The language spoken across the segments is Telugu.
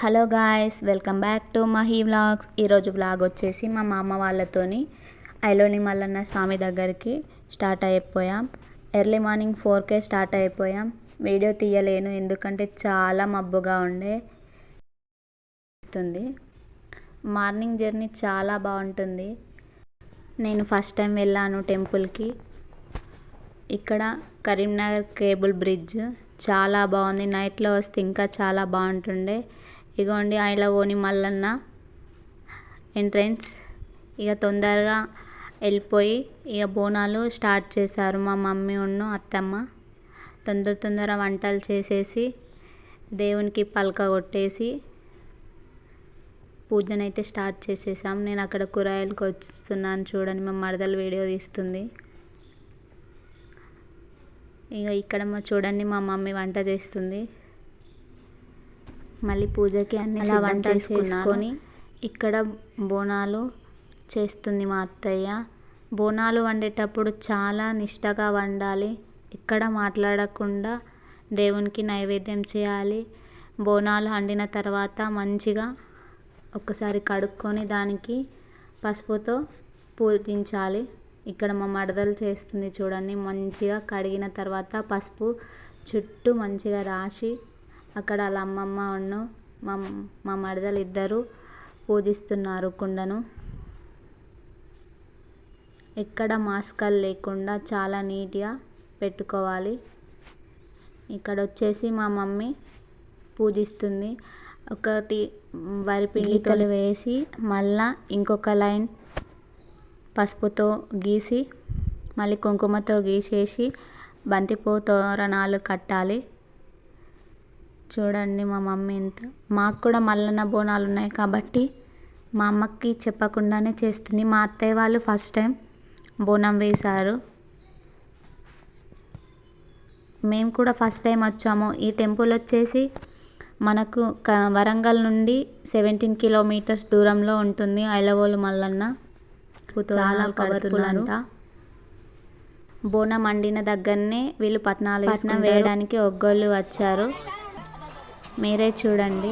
Hello guys welcome back to Mahi vlogs. ఈరోజు వ్లాగ్ వచ్చేసి మా మామ వాళ్ళతోని ఐలోని మల్లన్న స్వామి దగ్గరికి స్టార్ట్ అయిపోయాం. ఎర్లీ మార్నింగ్ ఫోర్కే స్టార్ట్ అయిపోయాం. వీడియో తీయలేను ఎందుకంటే చాలా మబ్బుగా ఉండే మార్నింగ్ జర్నీ చాలా బాగుంటుంది. నేను ఫస్ట్ టైం వెళ్ళాను టెంపుల్కి. ఇక్కడ కరీంనగర్ కేబుల్ బ్రిడ్జ్ చాలా బాగుంది. నైట్లో వస్తే ఇంకా చాలా బాగుంటుండే. ఇగోండి ఐలవోని మల్లన్న ఎంట్రెన్స్. ఇక తొందరగా వెళ్ళిపోయి ఇక బోనాలు స్టార్ట్ చేశారు మా మమ్మీ ఉన్ను అత్తమ్మ. తొందర తొందర వంటలు చేసేసి దేవునికి పలక కొట్టేసి పూజనైతే స్టార్ట్ చేసేసాం. నేను అక్కడ కూరగాయలకు వస్తున్నాను చూడండి మా మరదలు వీడియో తీస్తుంది. ఇక ఇక్కడ మా చూడండి మా మమ్మీ వంట చేస్తుంది. మళ్ళీ పూజకి అన్ని అలా వంట చేసుకొని ఇక్కడ బోనాలు చేస్తుంది మా అత్తయ్య. బోనాలు వండేటప్పుడు చాలా నిష్టగా వండాలి. ఎక్కడ మాట్లాడకుండా దేవునికి నైవేద్యం చేయాలి. బోనాలు వండిన తర్వాత మంచిగా ఒక్కసారి కడుక్కొని దానికి పసుపుతో పూజించాలి. ఇక్కడ మా మరదలు చేస్తుంది చూడండి. మంచిగా కడిగిన తర్వాత పసుపు చుట్టూ మంచిగా రాసి అక్కడ వాళ్ళ అమ్మమ్మ ఉన్ను మా మా మరదలు ఇద్దరు పూజిస్తున్నారు కుండను. ఎక్కడ మాస్కలు లేకుండా చాలా నీట్గా పెట్టుకోవాలి. ఇక్కడ వచ్చేసి మా మమ్మీ పూజిస్తుంది. ఒకటి వరిపిండితో వేసి మళ్ళా ఇంకొక లైన్ పసుపుతో గీసి మళ్ళీ కుంకుమతో గీసేసి బంతిపూ తోరణాలు కట్టాలి. చూడండి మా మమ్మీ ఎంత. మాకు కూడా మల్లన్న బోనాలు ఉన్నాయి కాబట్టి మా అమ్మకి చెప్పకుండానే చేస్తుంది. మా అత్తయ్య వాళ్ళు ఫస్ట్ టైం బోనం వేశారు. మేము కూడా ఫస్ట్ టైం వచ్చాము. ఈ టెంపుల్ వచ్చేసి మనకు క వరంగల్ నుండి సెవెంటీన్ కిలోమీటర్స్ దూరంలో ఉంటుంది. ఐలవోలు మల్లన్న చాలా పవర్ఫుల్ అంట. బోనం వండిన దగ్గరనే వీళ్ళు పట్నాలు వేసిన వేయడానికి ఒగ్గోళ్ళు వచ్చారు. మీరే చూడండి.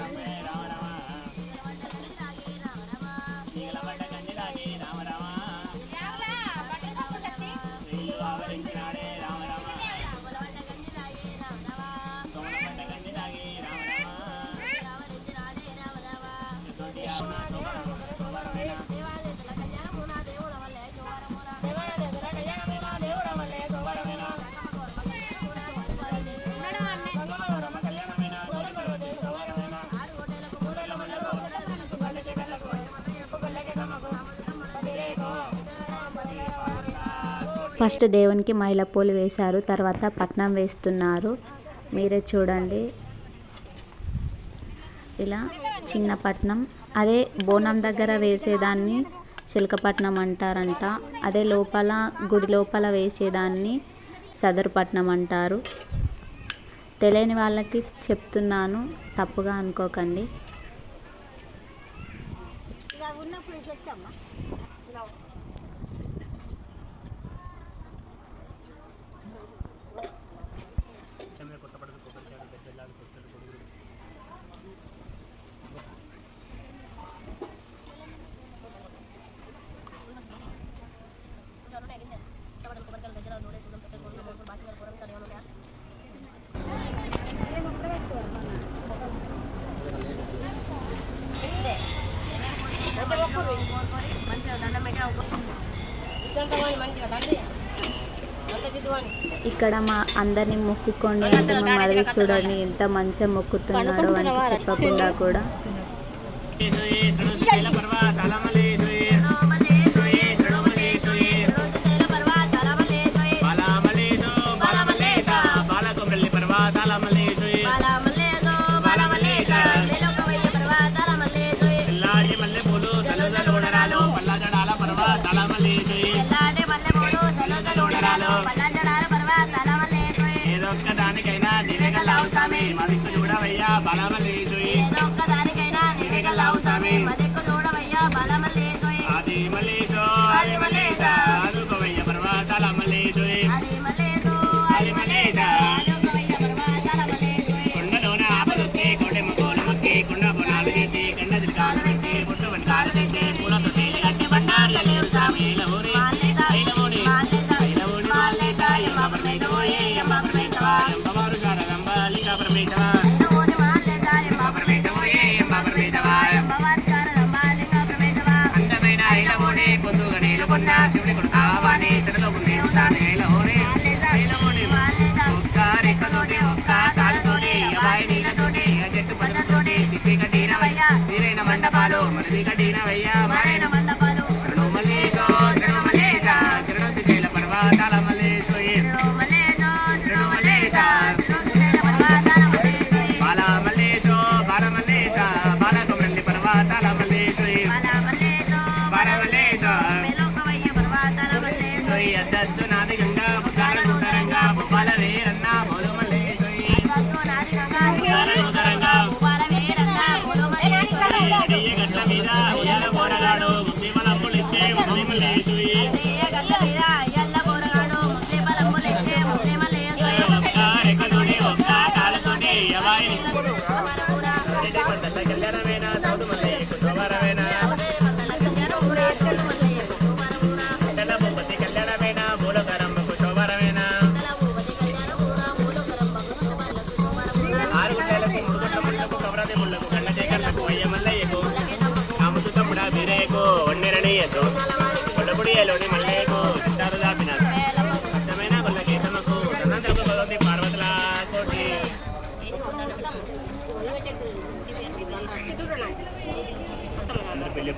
Amen. ఫస్ట్ దేవునికి మైలపూలు వేశారు తర్వాత పట్నం వేస్తున్నారు. మీరే చూడండి. ఇలా చిన్న పట్నం. అదే బోనం దగ్గర వేసేదాన్ని చిలకపట్నం అంటారంట. అదే లోపల గుడి లోపల వేసేదాన్ని సదరుపట్నం అంటారు. తెలియని వాళ్ళకి చెప్తున్నాను తప్పుగా అనుకోకండి. ఇక్కడ మా అందరినీ మొక్కుకోండి అంటే మా చూడండి ఎంత మంచిగా మొక్కుతున్నాడో అని చెప్పకుండా కూడా. para. गंगा పెళ్ళి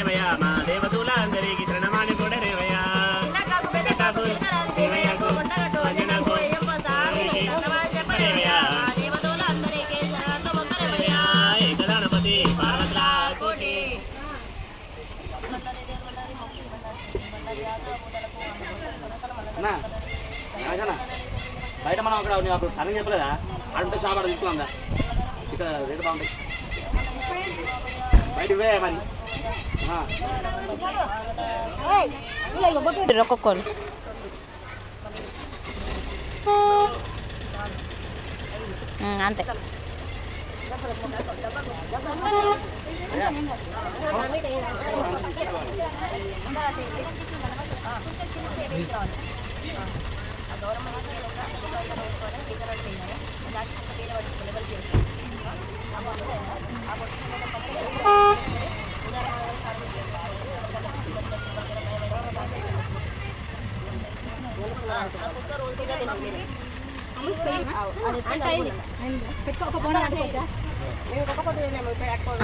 దేవయా మా దేవతలందరికీ ప్రణమాని కూడా రేవయా బయట మనం అక్కడ అప్పుడు సరైన చెప్పలేదా? అడుగుతా షాప్ అక్కడ తీసుకుందా ఇక్కడ రేటు బాగుంటాయి Rokokol. Hmm, antek. Ya.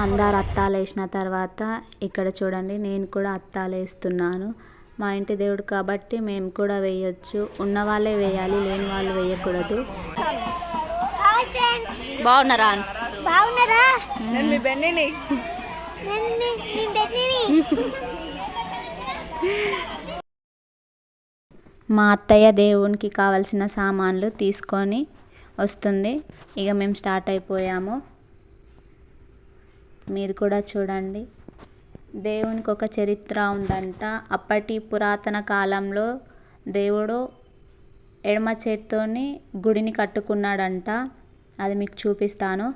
అందరు అత్తాలు వేసిన తర్వాత ఇక్కడ చూడండి నేను కూడా అత్తాలు వేస్తున్నాను మా ఇంటి దేవుడు కాబట్టి మేము కూడా వేయొచ్చు. ఉన్న వాళ్ళే వేయాలి లేని వాళ్ళు వేయకూడదు. బాగున్నారా? బాగున్నారా? మా అత్తయ్య దేవునికి కావలసిన సామాన్లు తీసుకొని వస్తుంది. ఇక మేము స్టార్ట్ అయిపోయాము. మీరు కూడా చూడండి. దేవునికి ఒక చరిత్ర ఉందంట. అప్పటి పురాతన కాలంలో దేవుడు ఎడమ చేత్తోని గుడిని కట్టుకున్నాడంట. అది మీకు చూపిస్తాను.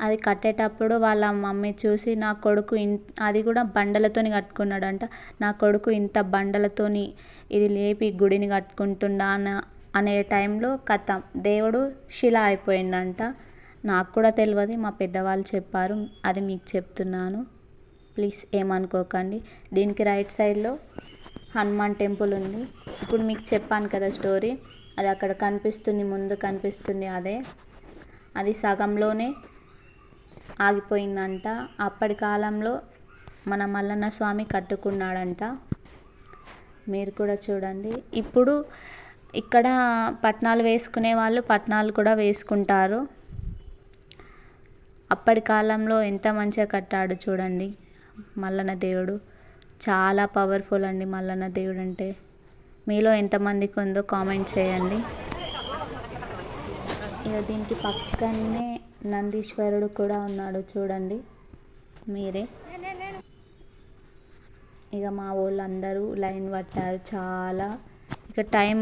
అది కట్టేటప్పుడు వాళ్ళ మమ్మీ చూసి నా కొడుకు ఇన్ అది కూడా బండలతోని కట్టుకున్నాడంట. నా కొడుకు ఇంత బండలతోని ఇది లేపి గుడిని కట్టుకుంటున్నా అన్న అనే టైంలో కథ దేవుడు శిలా అయిపోయిందంట. నాకు కూడా తెలియదు మా పెద్దవాళ్ళు చెప్పారు అది మీకు చెప్తున్నాను. ప్లీజ్ ఏమనుకోకండి. దీనికి రైట్ సైడ్లో హనుమాన్ టెంపుల్ ఉంది. ఇప్పుడు మీకు చెప్పాను కదా స్టోరీ. అది అక్కడ కనిపిస్తుంది ముందు కనిపిస్తుంది అదే. అది సగంలోనే ఆగిపోయిందంట. అప్పటి కాలంలో మన మల్లన్న స్వామి కట్టుకున్నాడంట. మీరు కూడా చూడండి. ఇప్పుడు ఇక్కడ పట్నాలు వేసుకునే వాళ్ళు పట్నాలు కూడా వేసుకుంటారు. అప్పటి కాలంలో ఎంత మంచిగా కట్టాడు చూడండి. మల్లన్న దేవుడు. చాలా పవర్ఫుల్ అండి మల్లన్న దేవుడు అంటే. మీలో ఎంతమందికి ఉందో కామెంట్ చేయండి. ఇక దీనికి పక్కనే నందీశ్వరుడు కూడా ఉన్నాడు చూడండి. మీరే. ఇక మా వాళ్ళందరూ లైన్ పట్టారు చాలా. ఇక టైం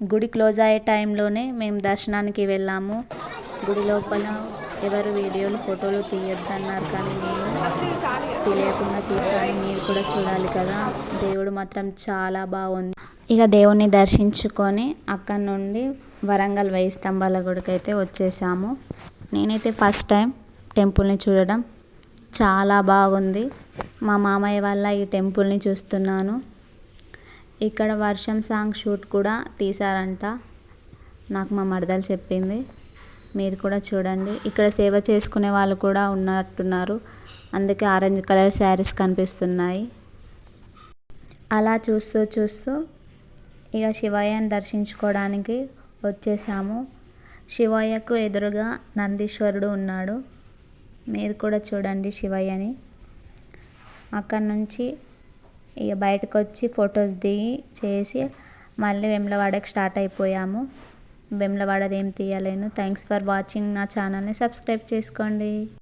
గుడి క్లోజ్ అయ్యే టైంలోనే మేము దర్శనానికి వెళ్ళాము. గుడి లోపల ఎవరు వీడియోలు ఫోటోలు తీయొద్దన్నారు కానీ నేను తెలియకుండా తీసాను మీరు కూడా చూడాలి కదా. దేవుడు మాత్రం చాలా బాగుంది. ఇక దేవుణ్ణి దర్శించుకొని అక్కడ నుండి వరంగల్ వెయ్యి స్తంభాల గుడికి అయితే వచ్చేసాము. నేనైతే ఫస్ట్ టైం టెంపుల్ని చూడడం. చాలా బాగుంది. మా మామయ్య వల్ల ఈ టెంపుల్ని చూస్తున్నాను. ఇక్కడ వర్షం సాంగ్ షూట్ కూడా తీశారంట. నాకు మా మరదలు చెప్పింది. మీరు కూడా చూడండి. ఇక్కడ సేవ చేసుకునే వాళ్ళు కూడా ఉన్నట్టున్నారు. అందుకే ఆరెంజ్ కలర్ శారీస్ కనిపిస్తున్నాయి. అలా చూస్తూ చూస్తూ ఇక శివయ్యని దర్శించుకోవడానికి వచ్చేసాము. శివయ్యకు ఎదురుగా నందీశ్వరుడు ఉన్నాడు. మీరు కూడా చూడండి శివయ్యని. అక్కడ నుంచి ఇక బయటకు వచ్చి ఫొటోస్ దిగి చేసి మళ్ళీ వెమ్లవాడకి స్టార్ట్ అయిపోయాము. వెమ్లవాడది ఏం తీయలేను. థ్యాంక్స్ ఫర్ వాచింగ్ నా ఛానల్ని సబ్స్క్రైబ్ చేసుకోండి.